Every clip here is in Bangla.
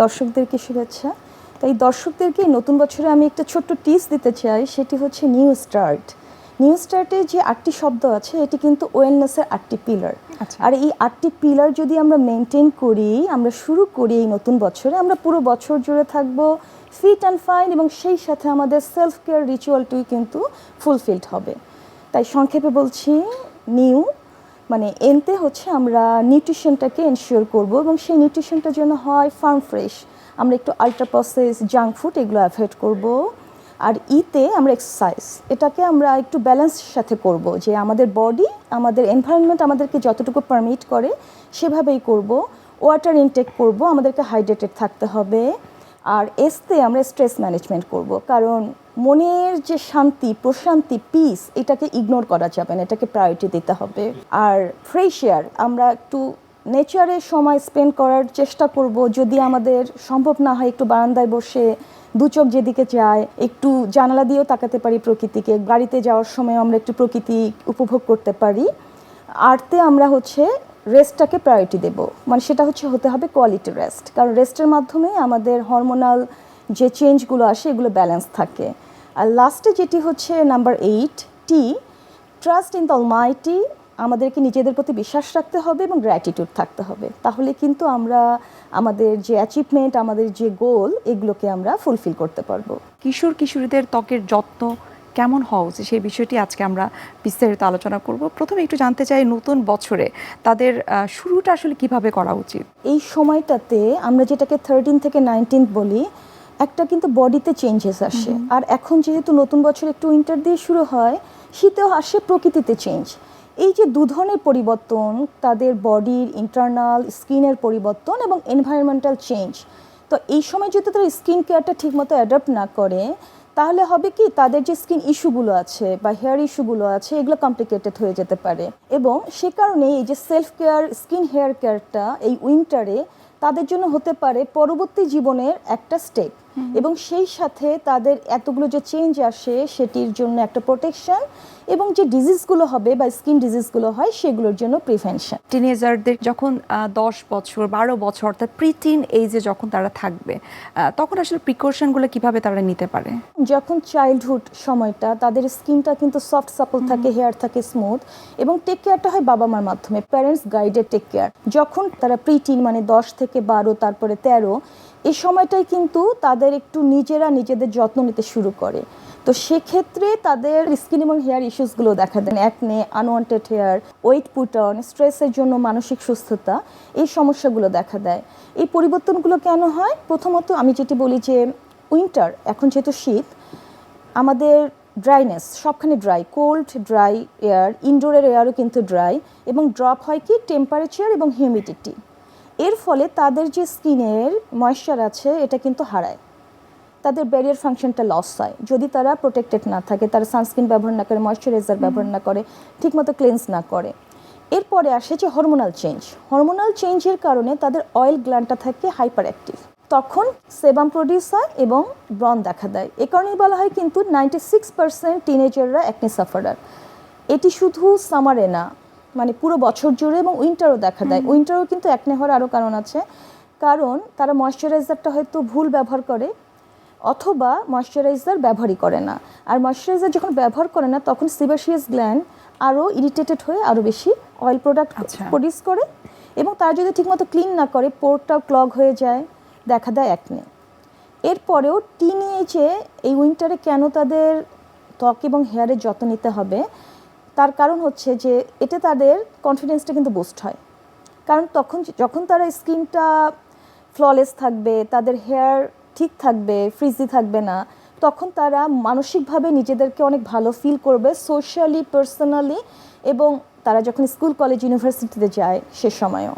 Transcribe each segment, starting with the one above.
দর্শকদেরকে শুভেচ্ছা। তো এই দর্শকদেরকে নতুন বছরে আমি একটা ছোট্ট টিপস দিতে চাই সেটি হচ্ছে নিউ স্টার্ট নিউ স্টার্টে যে আটটি শব্দ আছে এটি কিন্তু ওয়েলনেসের আটটি পিলার আচ্ছা। আর এই আটটি পিলার যদি আমরা মেনটেন করি আমরা শুরু করি এই নতুন বছরে আমরা পুরো বছর জুড়ে থাকব ফিট অ্যান্ড ফাইন এবং সেই সাথে আমাদের সেলফ কেয়ার রিচুয়ালটিও কিন্তু ফুলফিলড হবে। তাই সংক্ষেপে বলছি নিউ মানে এনতে হচ্ছে আমরা নিউট্রিশনটাকে এনশিওর করব এবং সেই নিউট্রিশনটা যেন হয় ফার্ম ফ্রেশ আমরা একটু আল্ট্রা প্রসেস জাঙ্ক ফুড এগুলো অ্যাভয়েড করব। আর ইতে আমরা এক্সারসাইজ এটাকে আমরা একটু ব্যালেন্সের সাথে করব যে আমাদের বডি আমাদের এনভায়রনমেন্ট আমাদেরকে যতটুকু পারমিট করে সেভাবেই করব। ওয়াটার ইনটেক করব, আমাদেরকে হাইড্রেটেড থাকতে হবে। আর এসতে আমরা স্ট্রেস ম্যানেজমেন্ট করব। কারণ মনের যে শান্তি, প্রশান্তি পিস এটাকে ইগনোর করা যাবে না, এটাকে প্রায়োরিটি দিতে হবে। আর ফ্রেশ এয়ার আমরা একটু নেচারে সময় স্পেন্ড করার চেষ্টা করব। যদি আমাদের সম্ভব না হয় একটু বারান্দায় বসে, দু চোখ যেদিকে যায়, একটু জানালা দিয়েও তাকাতে পারি প্রকৃতিকে। গাড়িতে যাওয়ার সময় আমরা একটু প্রকৃতি উপভোগ করতে পারি। আরতে আমরা হচ্ছে রেস্টটাকে প্রায়োরিটি দেব। মানে সেটা হচ্ছে হতে হবে কোয়ালিটি রেস্ট কারণ রেস্টের মাধ্যমে আমাদের হরমোনাল যে চেঞ্জগুলো আসে, এগুলো ব্যালেন্স থাকে। আর লাস্টে যেটি হচ্ছে নাম্বার এইট টি ট্রাস্ট ইন দ্য অলমাইটি আমাদেরকে নিজেদের প্রতি বিশ্বাস রাখতে হবে এবং গ্র্যাটিটিউড থাকতে হবে। তাহলে কিন্তু আমরা আমাদের যে অ্যাচিভমেন্ট আমাদের যে গোল এগুলোকে আমরা ফুলফিল করতে পারব। কিশোর কিশোরীদের ত্বকের যত্ন কেমন হওয়া উচিত? সেই বিষয়টি আজকে আমরা বিস্তারিত আলোচনা করব। প্রথমে একটু জানতে চাই নতুন বছরে তাদের শুরুটা আসলে কীভাবে করা উচিত? এই সময়টাতে আমরা যেটাকে থার্টিন থেকে নাইনটিন বলি একটা কিন্তু বডিতে চেঞ্জেস আসে। আর এখন যেহেতু নতুন বছর একটু উইন্টার দিয়ে শুরু হয় শীতেও আসে প্রকৃতিতে চেঞ্জ এই যে দু ধরনের পরিবর্তন তাদের বডির ইন্টারনাল স্কিনের পরিবর্তন এবং এনভায়রনমেন্টাল চেঞ্জ তো এই সময় যদি তারা স্কিন কেয়ারটা ঠিকমতো অ্যাডাপ্ট না করে তাহলে হবে কি, তাদের যে স্কিন ইস্যুগুলো আছে বা হেয়ার ইস্যুগুলো আছে, এগুলো কমপ্লিকেটেড হয়ে যেতে পারে। এবং সে কারণে এই যে সেলফ কেয়ার স্কিন হেয়ার কেয়ারটা এই উইন্টারে তাদের জন্য হতে পারে পরবর্তী জীবনের একটা স্টেপ এবং সেই সাথে তাদের এতগুলো যে চেঞ্জ আসে সেটির জন্য একটা প্রোটেকশন এবং যে ডিজিজগুলো হবে বা স্কিন ডিজিজগুলো হয় সেগুলোর জন্য প্রিভেনশন টিনেজারদের যখন দশ বছর বারো বছর অর্থাৎ প্রিটিন এইজে যখন তারা থাকবে তখন আসলে প্রিকশনগুলো কীভাবে তারা নিতে পারে? যখন চাইল্ডহুড সময়টা তাদের স্কিনটা কিন্তু সফট সাপল থাকে হেয়ার থাকে স্মুথ এবং টেক কেয়ারটা হয় বাবা মার মাধ্যমে প্যারেন্টস গাইডেড টেক কেয়ার যখন তারা প্রিটিন মানে দশ থেকে বারো তারপরে তেরো এই সময়টাই কিন্তু তাদের একটু নিজেরা নিজেদের যত্ন নিতে শুরু করে। তো সেক্ষেত্রে তাদের স্কিন এবং হেয়ার ইস্যুসগুলো দেখা দেন। Acne unwanted hair weight put on স্ট্রেসের জন্য মানসিক সুস্থতা, এই সমস্যাগুলো দেখা দেয়। এই পরিবর্তনগুলো কেন হয়? প্রথমত আমি যেটি বলি যে উইন্টার এখন যেহেতু শীত, আমাদের ড্রাইনেস সবখানে ড্রাই কোল্ড ড্রাই এয়ার ইনডোরের এয়ারও কিন্তু ড্রাই এবং ড্রপ হয় কি? টেম্পারেচার এবং হিউমিডিটি এর ফলে তাদের যে স্কিনের ময়েশ্চার আছে এটা কিন্তু হারায়। তাদের ব্যারিয়ার ফাংশনটা লস হয়। যদি তারা প্রোটেক্টেড না থাকে তারা সানস্ক্রিন ব্যবহার না করে ময়শ্চারাইজার ব্যবহার না করে ঠিকমতো ক্লেন্স না করে। এরপরে আসে যে হরমোনাল চেঞ্জ হরমোনাল চেঞ্জের কারণে তাদের অয়েল গ্ল্যান্ডটা থাকে হাইপার অ্যাক্টিভ তখন সেবাম প্রডিউস হয় এবং ব্রন দেখা দেয়। এ কারণেই বলা হয় কিন্তু নাইনটি সিক্স পার্সেন্ট টিনেজাররা অ্যাকনি সাফারার এটি শুধু সামারে না মানে পুরো বছর জুড়ে এবং উইন্টারও দেখা দেয়। উইন্টারও কিন্তু একনে হওয়ার আরও কারণ আছে। কারণ তারা ময়শ্চারাইজারটা হয়তো ভুল ব্যবহার করে অথবা ময়শ্চারাইজার ব্যবহারই করে না। আর ময়শ্চারাইজার যখন ব্যবহার করে না তখন সিবাসিয়াস গ্ল্যান্ড আরও ইরিটেটেড হয়ে আরও বেশি অয়েল প্রোডাক্ট। প্রডিউস করে এবং তারা যদি ঠিকমতো ক্লিন না করে পোরটাও ক্লগ হয়ে যায় দেখা দেয় একনে এরপরেও টিনেজে এই উইন্টারে কেন তাদের ত্বক এবং হেয়ারের যত্ন নিতে হবে? তার কারণ হচ্ছে যে এতে তাদের কনফিডেন্সটা কিন্তু বুস্ট হয়। কারণ তখন যখন তারা স্কিনটা ফ্ললেস থাকবে, তাদের হেয়ার ঠিক থাকবে ফ্রিজি থাকবে না, তখন তারা মানসিকভাবে নিজেদেরকে অনেক ভালো ফিল করবে সোশ্যালি পার্সোনালি এবং তারা যখন স্কুল কলেজ ইউনিভার্সিটিতে যায় সে সময়ও।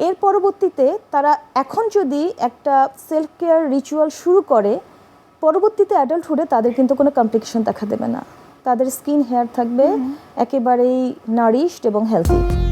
এর পরবর্তীতে তারা এখন যদি একটা সেলফ কেয়ার রিচুয়াল শুরু করে, পরবর্তীতে অ্যাডাল্টহুডে তাদের কিন্তু কোনো কমপ্লিকেশন দেখা দেবে না। তাদের স্কিন হেয়ার থাকবে একেবারেই নারিশড এবং হেলদি